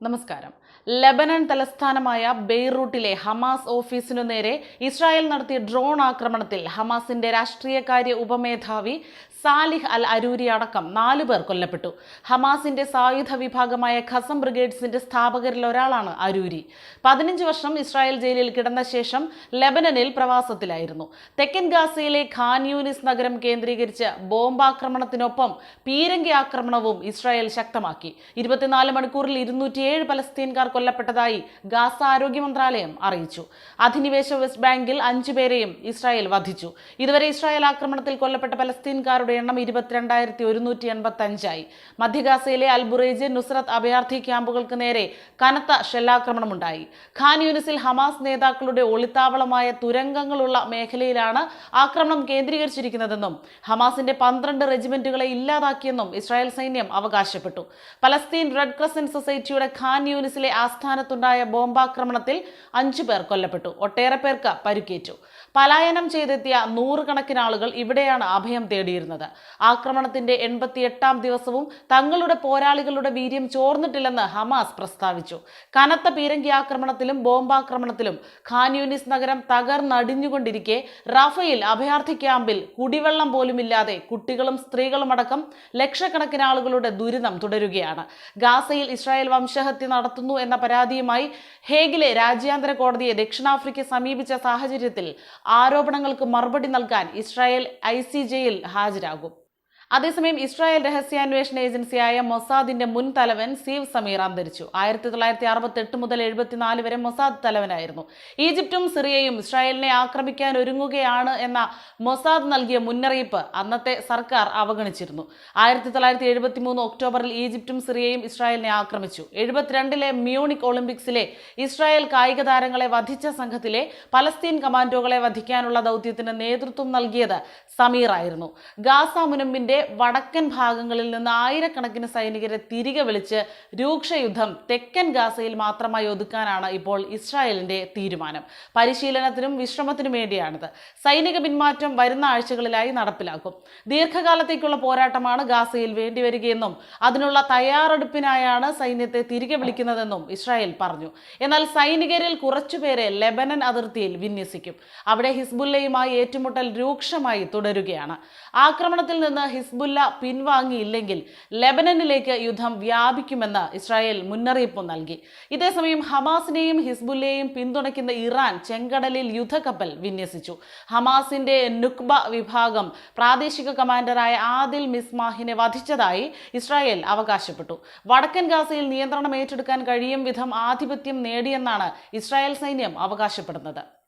നമസ്കാരം. ലെബനൻ തലസ്ഥാനമായ ബെയ്റൂട്ടിലെ ഹമാസ് ഓഫീസിനു നേരെ ഇസ്രായേൽ നടത്തിയ ഡ്രോൺ ആക്രമണത്തിൽ ഹമാസിന്റെ രാഷ്ട്രീയകാര്യ ഉപമേധാവി സാലിഹ് അൽ അരൂരി അടക്കം നാലു പേർ കൊല്ലപ്പെട്ടു. ഹമാസിന്റെ സായുധ വിഭാഗമായ ഖസം ബ്രിഗേഡ്സിന്റെ സ്ഥാപകരിൽ ഒരാളാണ് അരൂരി. പതിനഞ്ച് വർഷം ഇസ്രായേൽ ജയിലിൽ കിടന്ന ശേഷം ലെബനനിൽ പ്രവാസത്തിലായിരുന്നു. തെക്കൻ ഗാസയിലെ ഖാൻ യൂനിസ് നഗരം കേന്ദ്രീകരിച്ച് ബോംബാക്രമണത്തിനൊപ്പം പീരങ്കി ആക്രമണവും ഇസ്രായേൽ ശക്തമാക്കി. ഇരുപത്തിനാല് മണിക്കൂറിൽ ഇരുന്നൂറ്റിയേഴ് പലസ്തീൻകാർ കൊല്ലപ്പെട്ടതായി ഗാസ ആരോഗ്യ മന്ത്രാലയം അറിയിച്ചു. അധിനിവേശ വെസ്റ്റ് ബാങ്കിൽ അഞ്ചു പേരെയും ഇസ്രായേൽ വധിച്ചു. ഇതുവരെ ഇസ്രായേൽ ആക്രമണത്തിൽ കൊല്ലപ്പെട്ട പലസ്തീൻകാരുടെ എണ്ണം ഇരുപത്തിരണ്ടായിരത്തി ഒരുന്നൂറ്റി എൺപത്തി അഞ്ചായി മധ്യഗാസയിലെ അൽബുറേജ് നുസ്രത്ത് അഭയാർത്ഥി ക്യാമ്പുകൾക്ക് നേരെ കനത്ത ഷെല്ലാക്രമണമുണ്ടായി. ഖാൻ യൂനിസിൽ ഹമാസ് നേതാക്കളുടെ ഒളിത്താവളമായ തുരങ്കങ്ങളുള്ള മേഖലയിലാണ് ആക്രമണം കേന്ദ്രീകരിച്ചിരിക്കുന്നതെന്നും ഹമാസിന്റെ പന്ത്രണ്ട് റെജിമെന്റുകളെ ഇല്ലാതാക്കിയെന്നും ഇസ്രായേൽ സൈന്യം അവകാശപ്പെട്ടു. പലസ്തീൻ റെഡ് ക്രസന്റ് സൊസൈറ്റിയുടെ ഖാൻ യൂനിസിലെ ആസ്ഥാനത്തുണ്ടായ ബോംബാക്രമണത്തിൽ അഞ്ചു പേർ കൊല്ലപ്പെട്ടു. ഒട്ടേറെ പേർക്ക് പരിക്കേറ്റു. പലായനം ചെയ്തെത്തിയ നൂറുകണക്കിന് ആളുകൾ ഇവിടെയാണ് അഭയം തേടിയിരുന്നത്. ആക്രമണത്തിന്റെ എൺപത്തിയെട്ടാം ദിവസവും തങ്ങളുടെ പോരാളികളുടെ വീര്യം ചോർന്നിട്ടില്ലെന്ന് ഹമാസ് പ്രസ്താവിച്ചു. കനത്ത പീരങ്കി ആക്രമണത്തിലും ബോംബാക്രമണത്തിലും ഖാൻ യൂനിസ് നഗരം തകർന്നടിഞ്ഞുകൊണ്ടിരിക്കെ റാഫയിൽ അഭയാർത്ഥി ക്യാമ്പിൽ കുടിവെള്ളം പോലുമില്ലാതെ കുട്ടികളും സ്ത്രീകളും അടക്കം ലക്ഷക്കണക്കിന് ആളുകളുടെ ദുരിതം തുടരുകയാണ്. ഗാസയിൽ ഇസ്രായേൽ വംശഹത്യ നടത്തുന്നു എന്ന പരാതിയുമായി ഹേഗിലെ രാജ്യാന്തര കോടതിയെ ദക്ഷിണാഫ്രിക്ക സമീപിച്ച സാഹചര്യത്തിൽ ആരോപണങ്ങൾക്ക് മറുപടി നൽകാൻ ഇസ്രായേൽ ഐ ഹാജരാകും. അതേസമയം ഇസ്രായേൽ രഹസ്യാന്വേഷണ ഏജൻസിയായ മൊസാദിന്റെ മുൻ തലവൻ സീവ് സമീർ അന്തരിച്ചു. ആയിരത്തി തൊള്ളായിരത്തി അറുപത്തി എട്ട് മുതൽ എഴുപത്തിനാല് വരെ മൊസാദ് തലവനായിരുന്നു. ഈജിപ്തും സിറിയയും ഇസ്രായേലിനെ ആക്രമിക്കാൻ ഒരുങ്ങുകയാണ് എന്ന മൊസാദ് നൽകിയ മുന്നറിയിപ്പ് അന്നത്തെ സർക്കാർ അവഗണിച്ചിരുന്നു. ആയിരത്തി തൊള്ളായിരത്തി എഴുപത്തി മൂന്ന് ഒക്ടോബറിൽ ഈജിപ്തും സിറിയയും ഇസ്രായേലിനെ ആക്രമിച്ചു. എഴുപത്തിരണ്ടിലെ മ്യൂണിക് ഒളിമ്പിക്സിലെ ഇസ്രായേൽ കായിക താരങ്ങളെ വധിച്ച സംഘത്തിലെ പലസ്തീൻ കമാൻഡോകളെ വധിക്കാനുള്ള ദൗത്യത്തിന് നേതൃത്വം നൽകിയത് സമീർ ആയിരുന്നു. ഗാസ മുനമ്പിന്റെ വടക്കൻ ഭാഗങ്ങളിൽ നിന്ന് ആയിരക്കണക്കിന് സൈനികരെ തിരികെ വിളിച്ച് രൂക്ഷയുദ്ധം തെക്കൻ ഗാസയിൽ മാത്രമായി ഒതുക്കാനാണ് ഇപ്പോൾ ഇസ്രായേലിന്റെ തീരുമാനം. പരിശീലനത്തിനും വിശ്രമത്തിനും വേണ്ടിയാണിത്. സൈനിക പിന്മാറ്റം വരുന്ന ആഴ്ചകളിലായി നടപ്പിലാക്കും. ദീർഘകാലത്തേക്കുള്ള പോരാട്ടമാണ് ഗാസയിൽ വേണ്ടിവരികയെന്നും അതിനുള്ള തയ്യാറെടുപ്പിനായാണ് സൈന്യത്തെ തിരികെ വിളിക്കുന്നതെന്നും ഇസ്രായേൽ പറഞ്ഞു. എന്നാൽ സൈനികരിൽ കുറച്ചുപേരെ ലെബനൻ അതിർത്തിയിൽ വിന്യസിക്കും. അവിടെ ഹിസ്ബുല്ലയുമായി ഏറ്റുമുട്ടൽ രൂക്ഷമായി തുടരുകയാണ്. ആക്രമണത്തിൽ നിന്ന് ഹിസ്ബുല്ല പിൻവാങ്ങിയില്ലെങ്കിൽ ലെബനനിലേക്ക് യുദ്ധം വ്യാപിക്കുമെന്ന് ഇസ്രായേൽ മുന്നറിയിപ്പ് നൽകി. ഇതേസമയം ഹമാസിനെയും ഹിസ്ബുല്ലയെയും പിന്തുണയ്ക്കുന്ന ഇറാൻ ചെങ്കടലിൽ യുദ്ധക്കപ്പൽ വിന്യസിച്ചു. ഹമാസിന്റെ നുക്ബ വിഭാഗം പ്രാദേശിക കമാൻഡറായ ആദിൽ മിസ്മാഹിനെ വധിച്ചതായി ഇസ്രായേൽ അവകാശപ്പെട്ടു. വടക്കൻ ഗാസയിൽ നിയന്ത്രണം ഏറ്റെടുക്കാൻ കഴിയും വിധം ആധിപത്യം നേടിയെന്നാണ് ഇസ്രായേൽ സൈന്യം അവകാശപ്പെടുന്നത്.